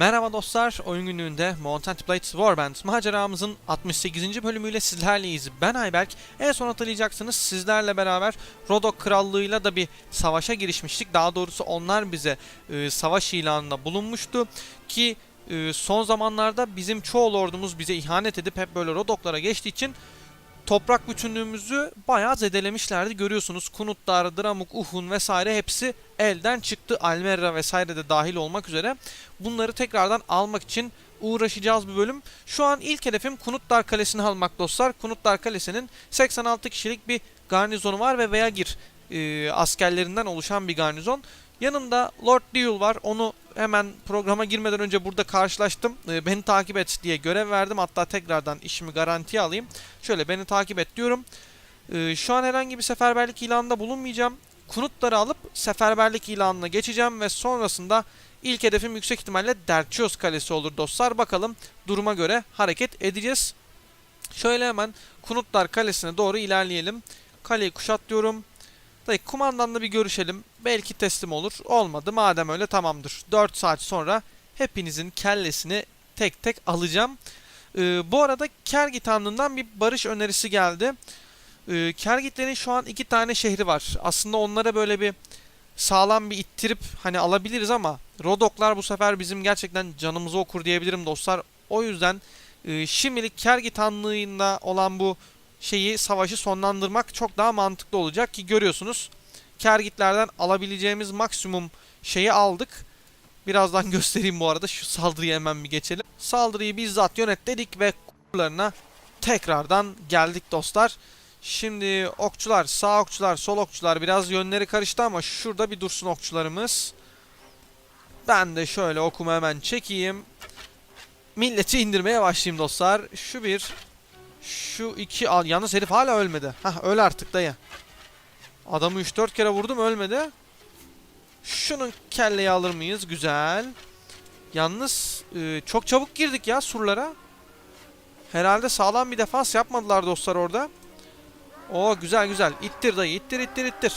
Merhaba dostlar, oyun günlüğünde Mountain Blade Warband maceramızın 68. bölümüyle sizlerleyiz. Ben Ayberk. En son hatırlayacaksınız sizlerle beraber Rodok Krallığı'yla da bir savaşa girişmiştik. Daha doğrusu onlar bize e, savaş ilanında bulunmuştu ki e, son zamanlarda bizim çoğu ordumuz bize ihanet edip hep böyle Rodok'lara geçtiği için toprak bütünlüğümüzü bayağı zedelemişlerdi. Görüyorsunuz Kunutlar, Dramuk, Uhun vesaire hepsi elden çıktı. Almera vesaire de dahil olmak üzere. Bunları tekrardan almak için uğraşacağız bir bölüm. Şu an ilk hedefim Kunutlar Kalesi'ni almak dostlar. Kunutlar Kalesi'nin 86 kişilik bir garnizonu var ve Veagir e, askerlerinden oluşan bir garnizon. Yanımda Lord Deal var. Onu hemen programa girmeden önce burada karşılaştım. E, beni takip et diye görev verdim. Hatta tekrardan işimi garantiye alayım. Şöyle beni takip et diyorum. E, şu an herhangi bir seferberlik ilanında bulunmayacağım. Kunutları alıp seferberlik ilanına geçeceğim ve sonrasında ilk hedefim yüksek ihtimalle Derchios Kalesi olur dostlar. Bakalım duruma göre hareket edeceğiz. Şöyle hemen Kunutlar Kalesi'ne doğru ilerleyelim. Kaleyi kuşat diyorum. Dayı kumandanla bir görüşelim. Belki teslim olur. Olmadı. Madem öyle tamamdır. 4 saat sonra hepinizin kellesini tek tek alacağım. Ee, bu arada Kergit Hanlığı'ndan bir barış önerisi geldi. Ee, Kergitlerin şu an iki tane şehri var. Aslında onlara böyle bir sağlam bir ittirip hani alabiliriz ama Rodoklar bu sefer bizim gerçekten canımızı okur diyebilirim dostlar. O yüzden e, şimdilik Kergit Hanlığı'nda olan bu şeyi savaşı sonlandırmak çok daha mantıklı olacak ki görüyorsunuz Kergitlerden alabileceğimiz maksimum şeyi aldık. Birazdan göstereyim bu arada şu saldırıyı hemen bir geçelim. Saldırıyı bizzat yönet dedik ve kurlarına tekrardan geldik dostlar. Şimdi okçular, sağ okçular, sol okçular biraz yönleri karıştı ama şurada bir dursun okçularımız. Ben de şöyle okumu hemen çekeyim. Milleti indirmeye başlayayım dostlar. Şu bir, şu iki al. Yalnız herif hala ölmedi. Hah öl artık dayı. Adamı 3-4 kere vurdum ölmedi. Şunun kelleyi alır mıyız? Güzel. Yalnız e, çok çabuk girdik ya surlara. Herhalde sağlam bir defans yapmadılar dostlar orada. Oo güzel güzel. İttir dayı. ittir ittir ittir.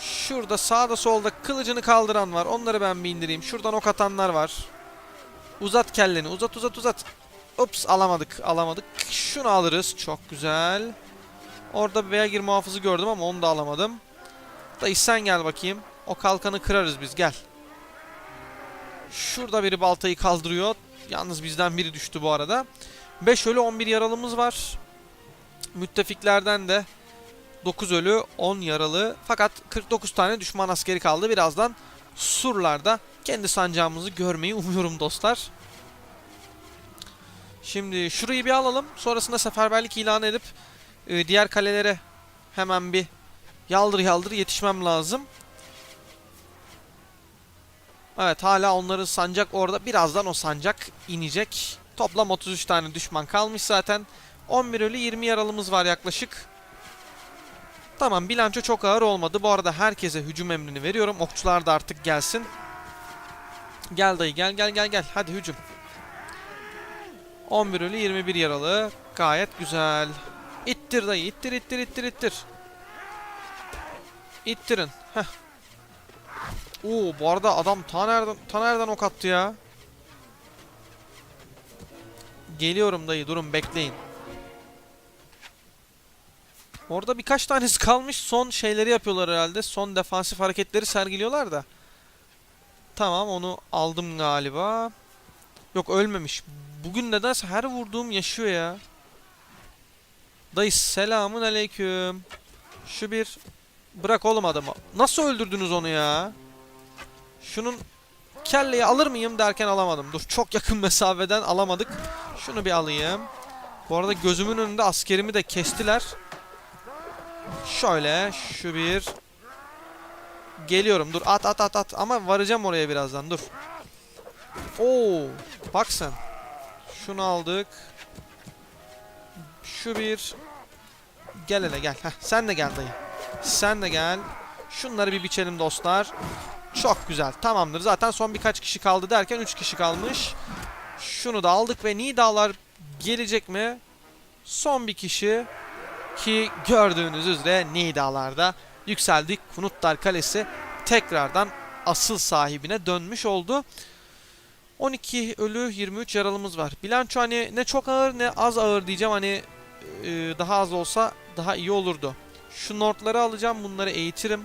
Şurada sağda solda kılıcını kaldıran var. Onları ben bir indireyim. Şuradan ok atanlar var. Uzat kelleni. Uzat uzat uzat. Ups alamadık. Alamadık. Şunu alırız. Çok güzel. Orada bir Veagir muhafızı gördüm ama onu da alamadım. Dayı sen gel bakayım. O kalkanı kırarız biz gel. Şurada biri baltayı kaldırıyor. Yalnız bizden biri düştü bu arada. 5 ölü 11 yaralımız var. Müttefiklerden de 9 ölü 10 yaralı. Fakat 49 tane düşman askeri kaldı. Birazdan surlarda kendi sancağımızı görmeyi umuyorum dostlar. Şimdi şurayı bir alalım. Sonrasında seferberlik ilan edip e, diğer kalelere hemen bir yaldır yaldır yetişmem lazım. Evet hala onların sancak orada. Birazdan o sancak inecek. Toplam 33 tane düşman kalmış zaten. 11 ölü 20 yaralımız var yaklaşık. Tamam bilanço çok ağır olmadı. Bu arada herkese hücum emrini veriyorum. Okçular da artık gelsin. Gel dayı gel gel gel gel. Hadi hücum. 11 ölü 21 yaralı. Gayet güzel. İttir dayı ittir ittir ittir ittir. İttirin. Heh. Oo bu arada adam ta nereden, ta nereden ok attı ya. Geliyorum dayı durun bekleyin. Orada birkaç tanesi kalmış. Son şeyleri yapıyorlar herhalde. Son defansif hareketleri sergiliyorlar da. Tamam onu aldım galiba. Yok ölmemiş. Bugün nedense her vurduğum yaşıyor ya. Dayı selamun aleyküm. Şu bir bırak oğlum adamı. Nasıl öldürdünüz onu ya? Şunun kelleyi alır mıyım derken alamadım. Dur çok yakın mesafeden alamadık. Şunu bir alayım. Bu arada gözümün önünde askerimi de kestiler. Şöyle şu bir. Geliyorum dur at at at at ama varacağım oraya birazdan dur. Oo bak sen. Şunu aldık. Şu bir. Gel hele gel. Heh, sen de gel dayı. Sen de gel. Şunları bir biçelim dostlar. Çok güzel. Tamamdır. Zaten son birkaç kişi kaldı derken 3 kişi kalmış. Şunu da aldık ve Nidalar gelecek mi? Son bir kişi ki gördüğünüz üzere Nidalar'da yükseldik. Kunutlar Kalesi tekrardan asıl sahibine dönmüş oldu. 12 ölü 23 yaralımız var. Bilanço hani ne çok ağır ne az ağır diyeceğim hani e, daha az olsa daha iyi olurdu. Şu nordları alacağım bunları eğitirim.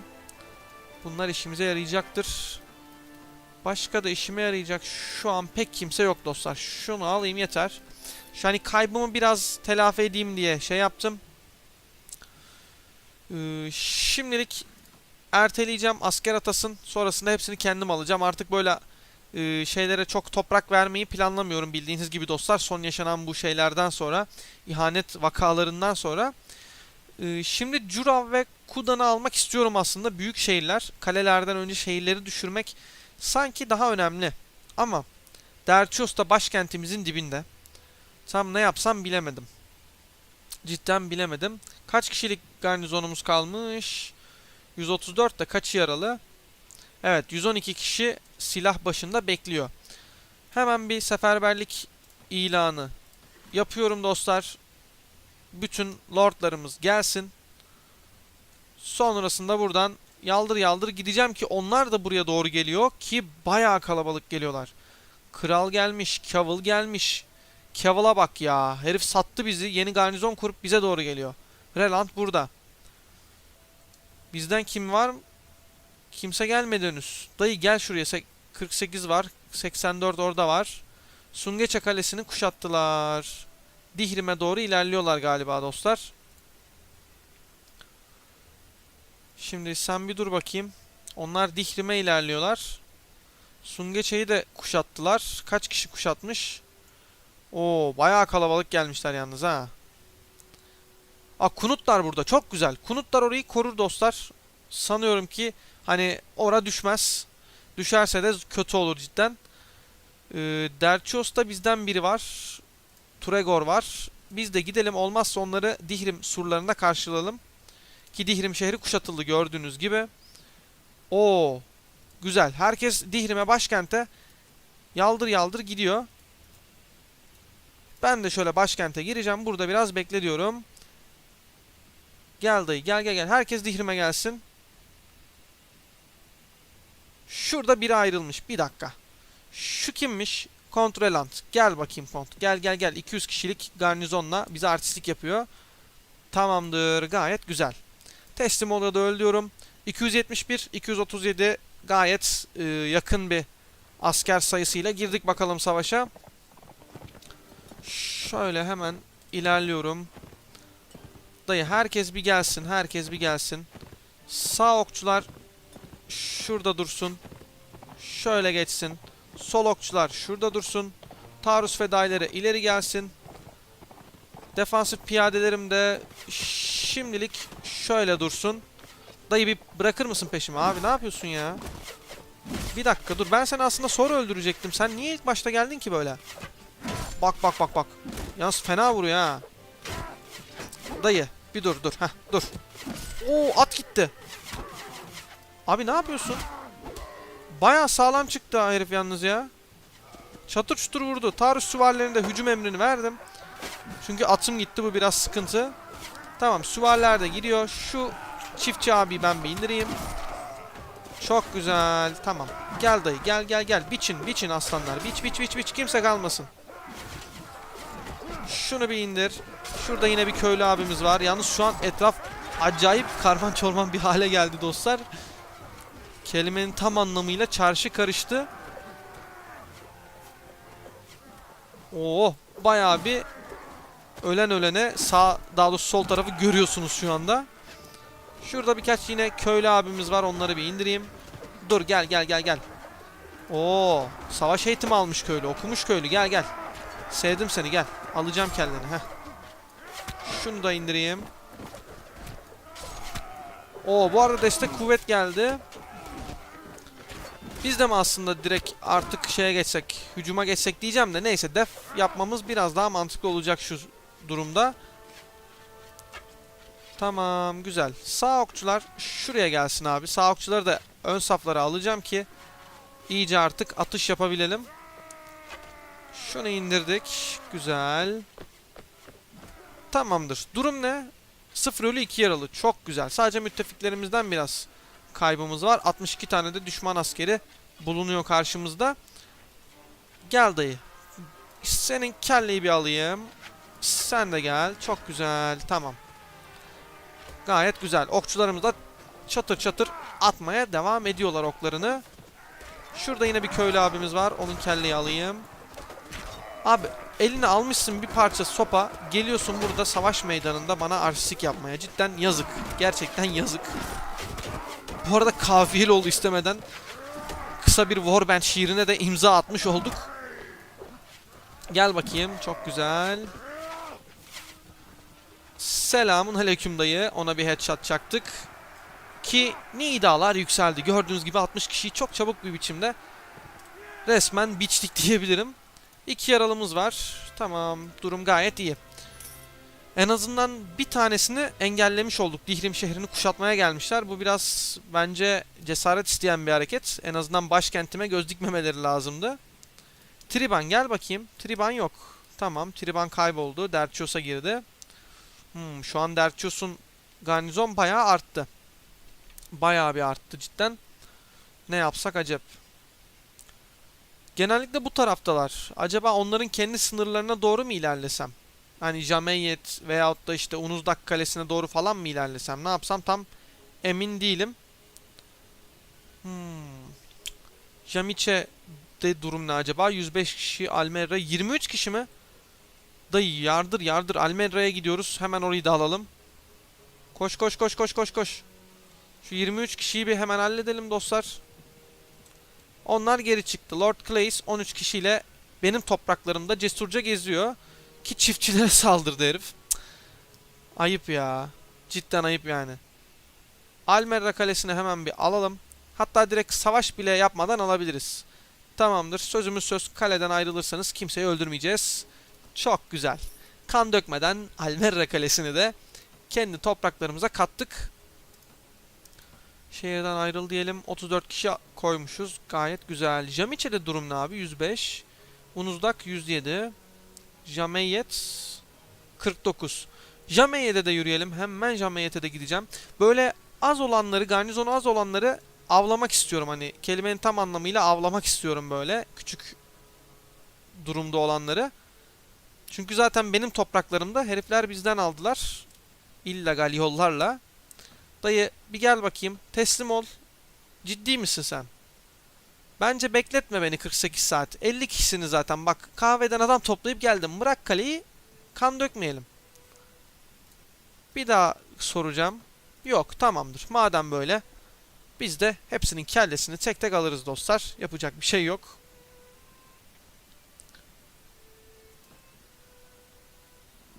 Bunlar işimize yarayacaktır. Başka da işime yarayacak şu an pek kimse yok dostlar. Şunu alayım yeter. Şu hani kaybımı biraz telafi edeyim diye şey yaptım. Ee, şimdilik erteleyeceğim asker atasın. Sonrasında hepsini kendim alacağım. Artık böyle e, şeylere çok toprak vermeyi planlamıyorum bildiğiniz gibi dostlar. Son yaşanan bu şeylerden sonra, ihanet vakalarından sonra. Ee, şimdi Curav ve Kudan'ı almak istiyorum aslında. Büyük şehirler, kalelerden önce şehirleri düşürmek sanki daha önemli. Ama Derchios da başkentimizin dibinde. Tam ne yapsam bilemedim. Cidden bilemedim. Kaç kişilik garnizonumuz kalmış? 134 de kaçı yaralı? Evet 112 kişi silah başında bekliyor. Hemen bir seferberlik ilanı yapıyorum dostlar. Bütün lordlarımız gelsin. Sonrasında buradan yaldır yaldır gideceğim ki onlar da buraya doğru geliyor ki bayağı kalabalık geliyorlar. Kral gelmiş, Kavıl gelmiş. Kavıl'a bak ya. Herif sattı bizi. Yeni garnizon kurup bize doğru geliyor. Reland burada. Bizden kim var? Kimse gelmedi henüz. Dayı gel şuraya. 48 var. 84 orada var. Sungeça Kalesi'ni kuşattılar. Dihrim'e doğru ilerliyorlar galiba dostlar. Şimdi sen bir dur bakayım. Onlar Dihrim'e ilerliyorlar. Sungeçe'yi de kuşattılar. Kaç kişi kuşatmış? Oo, bayağı kalabalık gelmişler yalnız ha. Aa, Kunutlar burada. Çok güzel. Kunutlar orayı korur dostlar. Sanıyorum ki hani ora düşmez. Düşerse de kötü olur cidden. Ee, Derchios'ta bizden biri var. Turegor var. Biz de gidelim olmazsa onları Dihrim surlarında karşılayalım. Ki Dihrim şehri kuşatıldı gördüğünüz gibi. Oo, güzel. Herkes Dihrim'e başkente yaldır yaldır gidiyor. Ben de şöyle başkente gireceğim. Burada biraz bekle diyorum. Gel dayı gel gel gel. Herkes Dihrim'e gelsin. Şurada biri ayrılmış. Bir dakika. Şu kimmiş? Kontrolant. Gel bakayım kont. Gel gel gel. 200 kişilik garnizonla bize artistlik yapıyor. Tamamdır. Gayet güzel. Teslim oluyor da öldüyorum. 271, 237 gayet e, yakın bir asker sayısıyla girdik bakalım savaşa. Şöyle hemen ilerliyorum. Dayı herkes bir gelsin, herkes bir gelsin. Sağ okçular şurada dursun. Şöyle geçsin. Sol okçular şurada dursun. Taarruz fedaileri ileri gelsin. Defansif piyadelerim de şimdilik şöyle dursun. Dayı bir bırakır mısın peşimi abi ne yapıyorsun ya? Bir dakika dur ben seni aslında sonra öldürecektim. Sen niye ilk başta geldin ki böyle? Bak bak bak bak. Yalnız fena vuruyor ha. Dayı bir dur dur. Heh dur. Oo at gitti. Abi ne yapıyorsun? Baya sağlam çıktı herif yalnız ya. Çatır çutur vurdu. Taarruz süvarilerine de hücum emrini verdim. Çünkü atım gitti bu biraz sıkıntı. Tamam süvariler de gidiyor. Şu çiftçi abi ben bir indireyim. Çok güzel. Tamam. Gel dayı gel gel gel. Biçin biçin aslanlar. Biç biç biç biç. Kimse kalmasın. Şunu bir indir. Şurada yine bir köylü abimiz var. Yalnız şu an etraf acayip karman çorman bir hale geldi dostlar. Kelimenin tam anlamıyla çarşı karıştı. Oo, bayağı bir ölen ölene sağ daha doğrusu sol tarafı görüyorsunuz şu anda. Şurada birkaç yine köylü abimiz var. Onları bir indireyim. Dur gel gel gel gel. Oo, savaş eğitimi almış köylü. Okumuş köylü. Gel gel. Sevdim seni gel. Alacağım kendini. Heh. Şunu da indireyim. Oo bu arada destek kuvvet geldi. Biz de mi aslında direkt artık şeye geçsek, hücuma geçsek diyeceğim de neyse def yapmamız biraz daha mantıklı olacak şu durumda. Tamam güzel. Sağ okçular şuraya gelsin abi. Sağ okçuları da ön saflara alacağım ki iyice artık atış yapabilelim. Şunu indirdik. Güzel. Tamamdır. Durum ne? 0 ölü 2 yaralı. Çok güzel. Sadece müttefiklerimizden biraz kaybımız var. 62 tane de düşman askeri bulunuyor karşımızda. Gel dayı. Senin kelleyi bir alayım. Sen de gel. Çok güzel. Tamam. Gayet güzel. Okçularımız da çatır çatır atmaya devam ediyorlar oklarını. Şurada yine bir köylü abimiz var. Onun kelleyi alayım. Abi eline almışsın bir parça sopa. Geliyorsun burada savaş meydanında bana artistik yapmaya. Cidden yazık. Gerçekten yazık. Bu arada kafiyeli oldu istemeden. Kısa bir Warband şiirine de imza atmış olduk. Gel bakayım. Çok güzel. Selamun aleyküm dayı. Ona bir headshot çaktık. Ki nidalar yükseldi. Gördüğünüz gibi 60 kişiyi çok çabuk bir biçimde resmen biçtik diyebilirim. İki yaralımız var. Tamam. Durum gayet iyi. En azından bir tanesini engellemiş olduk. Dihrim şehrini kuşatmaya gelmişler. Bu biraz bence cesaret isteyen bir hareket. En azından başkentime göz dikmemeleri lazımdı. Triban gel bakayım. Triban yok. Tamam. Triban kayboldu. Dertios'a girdi. Hmm, şu an Dertios'un garnizon bayağı arttı. Bayağı bir arttı cidden. Ne yapsak acep. Genellikle bu taraftalar. Acaba onların kendi sınırlarına doğru mu ilerlesem? Hani Jameyet veyahut da işte Unuzdak Kalesi'ne doğru falan mı ilerlesem? Ne yapsam tam emin değilim. Hmm. Jamice de durum ne acaba? 105 kişi Almera 23 kişi mi? Dayı yardır yardır Almera'ya gidiyoruz. Hemen orayı da alalım. Koş koş koş koş koş koş. Şu 23 kişiyi bir hemen halledelim dostlar. Onlar geri çıktı. Lord Clays 13 kişiyle benim topraklarımda cesurca geziyor. Ki çiftçilere saldırdı herif. Ayıp ya. Cidden ayıp yani. Almera Kalesi'ni hemen bir alalım. Hatta direkt savaş bile yapmadan alabiliriz. Tamamdır. Sözümüz söz. Kaleden ayrılırsanız kimseyi öldürmeyeceğiz. Çok güzel. Kan dökmeden Almera Kalesi'ni de kendi topraklarımıza kattık. Şehirden ayrıl diyelim. 34 kişi koymuşuz. Gayet güzel. Jamice'de durum ne abi? 105. Unuzdak 107. Jameyet 49. Jameyet'e de yürüyelim. Hemen Jameyet'e de gideceğim. Böyle az olanları, garnizonu az olanları avlamak istiyorum. Hani kelimenin tam anlamıyla avlamak istiyorum böyle. Küçük durumda olanları. Çünkü zaten benim topraklarımda herifler bizden aldılar. illegal yollarla. Dayı bir gel bakayım. Teslim ol. Ciddi misin sen? Bence bekletme beni 48 saat. 50 kişisini zaten bak kahveden adam toplayıp geldim. Bırak kaleyi kan dökmeyelim. Bir daha soracağım. Yok tamamdır. Madem böyle biz de hepsinin kellesini tek tek alırız dostlar. Yapacak bir şey yok.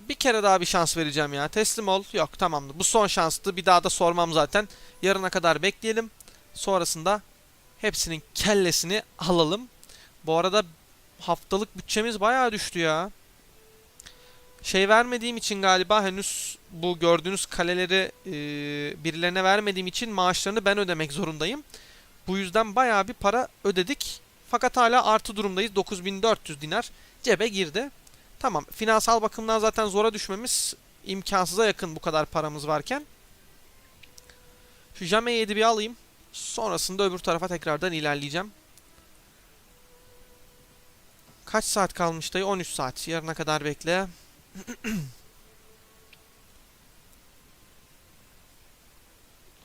Bir kere daha bir şans vereceğim ya. Teslim ol. Yok tamamdır. Bu son şanstı. Bir daha da sormam zaten. Yarına kadar bekleyelim. Sonrasında hepsinin kellesini alalım. Bu arada haftalık bütçemiz bayağı düştü ya. Şey vermediğim için galiba henüz bu gördüğünüz kaleleri e, birilerine vermediğim için maaşlarını ben ödemek zorundayım. Bu yüzden bayağı bir para ödedik. Fakat hala artı durumdayız. 9400 dinar cebe girdi. Tamam. Finansal bakımdan zaten zora düşmemiz imkansıza yakın bu kadar paramız varken. Şu Jame'yi bir alayım. Sonrasında öbür tarafa tekrardan ilerleyeceğim. Kaç saat kalmış dayı? 13 saat. Yarına kadar bekle.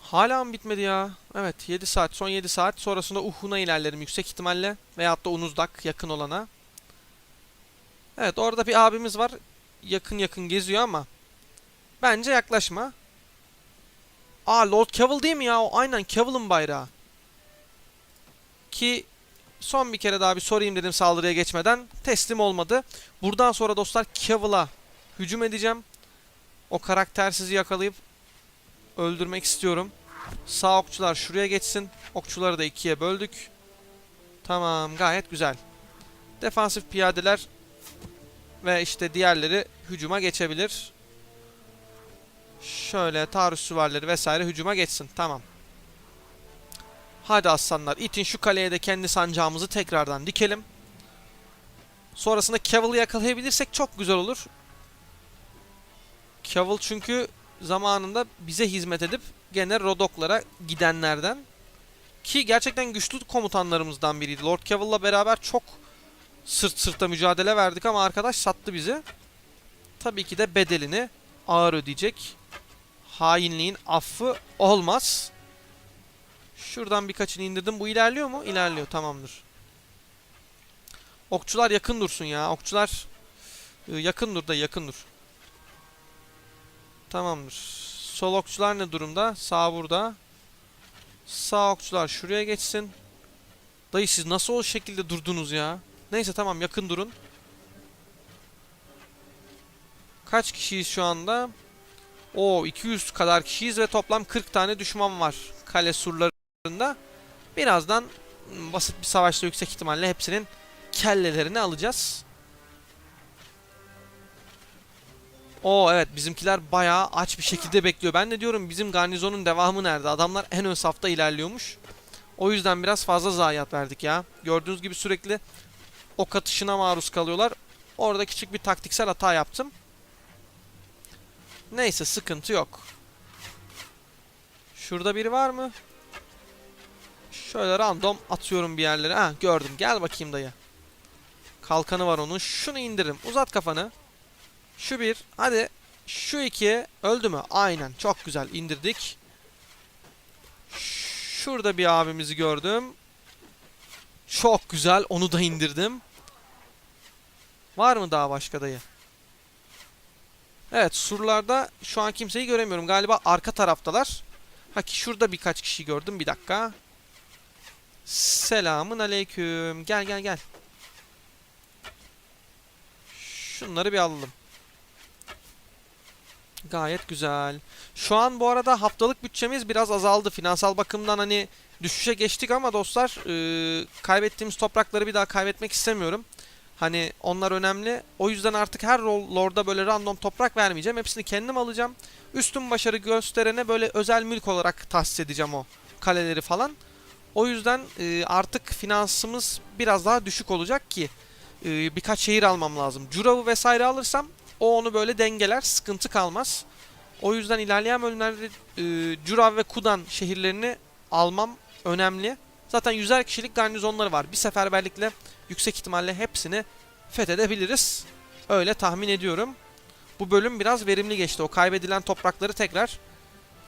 Hala mı bitmedi ya? Evet 7 saat. Son 7 saat. Sonrasında Uhun'a ilerlerim yüksek ihtimalle. Veyahut da Unuzdak yakın olana. Evet orada bir abimiz var. Yakın yakın geziyor ama. Bence yaklaşma. Aa Lord Cavill değil mi ya? O aynen Cavill'ın bayrağı. Ki son bir kere daha bir sorayım dedim saldırıya geçmeden. Teslim olmadı. Buradan sonra dostlar Cavill'a hücum edeceğim. O karaktersizi yakalayıp öldürmek istiyorum. Sağ okçular şuraya geçsin. Okçuları da ikiye böldük. Tamam gayet güzel. Defansif piyadeler ve işte diğerleri hücuma geçebilir. Şöyle taarruz süvarileri vesaire hücuma geçsin. Tamam. Hadi aslanlar itin şu kaleye de kendi sancağımızı tekrardan dikelim. Sonrasında Cavill'ı yakalayabilirsek çok güzel olur. Cavill çünkü zamanında bize hizmet edip gene Rodok'lara gidenlerden. Ki gerçekten güçlü komutanlarımızdan biriydi. Lord Cavill'la beraber çok sırt sırta mücadele verdik ama arkadaş sattı bizi. Tabii ki de bedelini ağır ödeyecek. Hainliğin affı olmaz. Şuradan birkaçını indirdim. Bu ilerliyor mu? İlerliyor. Tamamdır. Okçular yakın dursun ya. Okçular e, yakın dur da yakın dur. Tamamdır. Sol okçular ne durumda? Sağ burada. Sağ okçular şuraya geçsin. Dayı siz nasıl o şekilde durdunuz ya? Neyse tamam yakın durun. Kaç kişiyiz şu anda? O 200 kadar kişiyiz ve toplam 40 tane düşman var kale surlarında. Birazdan basit bir savaşta yüksek ihtimalle hepsinin kellelerini alacağız. O evet bizimkiler bayağı aç bir şekilde bekliyor. Ben de diyorum bizim garnizonun devamı nerede? Adamlar en ön safta ilerliyormuş. O yüzden biraz fazla zayiat verdik ya. Gördüğünüz gibi sürekli ok atışına maruz kalıyorlar. Orada küçük bir taktiksel hata yaptım. Neyse sıkıntı yok. Şurada biri var mı? Şöyle random atıyorum bir yerlere. Ha gördüm. Gel bakayım dayı. Kalkanı var onun. Şunu indiririm. Uzat kafanı. Şu bir. Hadi. Şu iki. Öldü mü? Aynen. Çok güzel. indirdik. Şurada bir abimizi gördüm. Çok güzel. Onu da indirdim. Var mı daha başka dayı? Evet surlarda şu an kimseyi göremiyorum. Galiba arka taraftalar. Ha ki şurada birkaç kişi gördüm. Bir dakika. Selamun aleyküm. Gel gel gel. Şunları bir alalım. Gayet güzel. Şu an bu arada haftalık bütçemiz biraz azaldı. Finansal bakımdan hani düşüşe geçtik ama dostlar e, kaybettiğimiz toprakları bir daha kaybetmek istemiyorum. Hani onlar önemli. O yüzden artık her lorda böyle random toprak vermeyeceğim. Hepsini kendim alacağım. Üstün başarı gösterene böyle özel mülk olarak tahsis edeceğim o kaleleri falan. O yüzden e, artık finansımız biraz daha düşük olacak ki e, birkaç şehir almam lazım. Curav'ı vesaire alırsam o onu böyle dengeler, sıkıntı kalmaz. O yüzden ilerleyen bölümlerde e, Curav ve Kudan şehirlerini almam önemli. Zaten yüzer kişilik garnizonları var. Bir seferberlikle yüksek ihtimalle hepsini fethedebiliriz. Öyle tahmin ediyorum. Bu bölüm biraz verimli geçti. O kaybedilen toprakları tekrar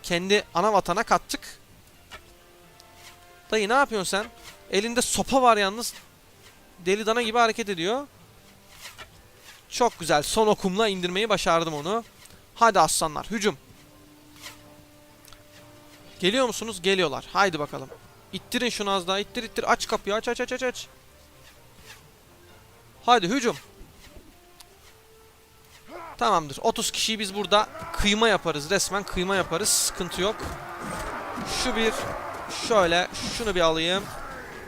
kendi ana vatana kattık. Dayı ne yapıyorsun sen? Elinde sopa var yalnız. Deli dana gibi hareket ediyor. Çok güzel. Son okumla indirmeyi başardım onu. Hadi aslanlar hücum. Geliyor musunuz? Geliyorlar. Haydi bakalım. İttirin şunu az daha. İttir ittir. Aç kapıyı. Aç aç aç aç aç. Hadi hücum. Tamamdır. 30 kişiyi biz burada kıyma yaparız. Resmen kıyma yaparız. Sıkıntı yok. Şu bir. Şöyle. Şunu bir alayım.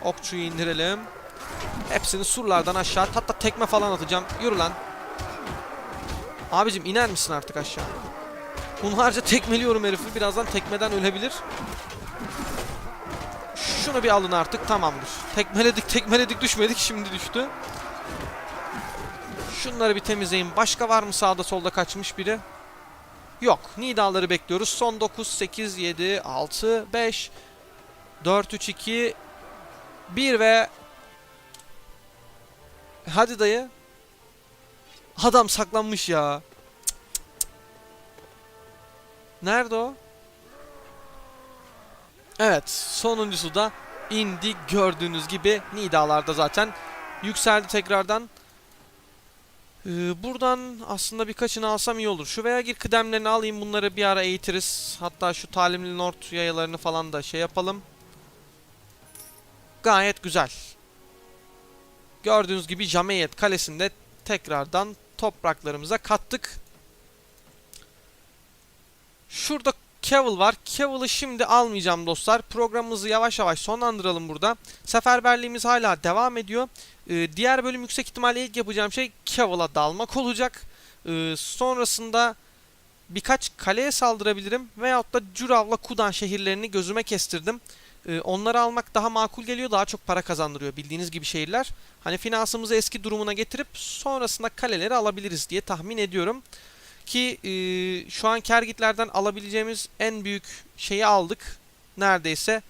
Okçuyu indirelim. Hepsini surlardan aşağı. Hatta tekme falan atacağım. Yürü lan. Abicim iner misin artık aşağı? Hunharca tekmeliyorum herifi. Birazdan tekmeden ölebilir. Şunu bir alın artık. Tamamdır. Tekmeledik tekmeledik düşmedik. Şimdi düştü. Şunları bir temizleyin. Başka var mı sağda solda kaçmış biri? Yok. Nidaları bekliyoruz. Son 9, 8, 7, 6, 5, 4, 3, 2, 1 ve... Hadi dayı. Adam saklanmış ya. Nerede o? Evet, sonuncusu da indi gördüğünüz gibi Nidalarda zaten yükseldi tekrardan. Ee, buradan aslında birkaçını alsam iyi olur. Şu veya gir kıdemlerini alayım bunları bir ara eğitiriz. Hatta şu talimli Nord yayalarını falan da şey yapalım. Gayet güzel. Gördüğünüz gibi Jameyet Kalesi'nde tekrardan topraklarımıza kattık. Şurada Cavill var. Cavill'ı şimdi almayacağım dostlar. Programımızı yavaş yavaş sonlandıralım burada. Seferberliğimiz hala devam ediyor. Ee, diğer bölüm yüksek ihtimalle ilk yapacağım şey Cavill'a dalmak olacak. Ee, sonrasında birkaç kaleye saldırabilirim. Veyahut da Curav'la Kudan şehirlerini gözüme kestirdim. Ee, onları almak daha makul geliyor. Daha çok para kazandırıyor bildiğiniz gibi şehirler. Hani finansımızı eski durumuna getirip sonrasında kaleleri alabiliriz diye tahmin ediyorum. Ki e, şu an Kergitlerden alabileceğimiz en büyük şeyi aldık. Neredeyse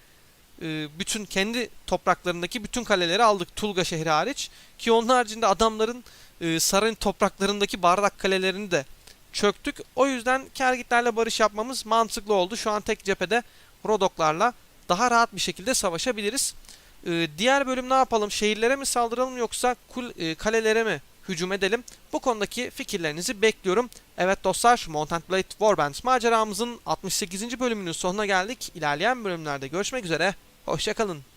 e, bütün kendi topraklarındaki bütün kaleleri aldık Tulga şehri hariç. Ki onun haricinde adamların e, sarayın topraklarındaki bardak kalelerini de çöktük. O yüzden Kergitlerle barış yapmamız mantıklı oldu. Şu an tek cephede Rodoklarla daha rahat bir şekilde savaşabiliriz. Ee, diğer bölüm ne yapalım? Şehirlere mi saldıralım yoksa kul, e, kalelere mi hücum edelim? Bu konudaki fikirlerinizi bekliyorum. Evet dostlar, Mount and Blade Warband maceramızın 68. bölümünün sonuna geldik. İlerleyen bölümlerde görüşmek üzere. Hoşçakalın.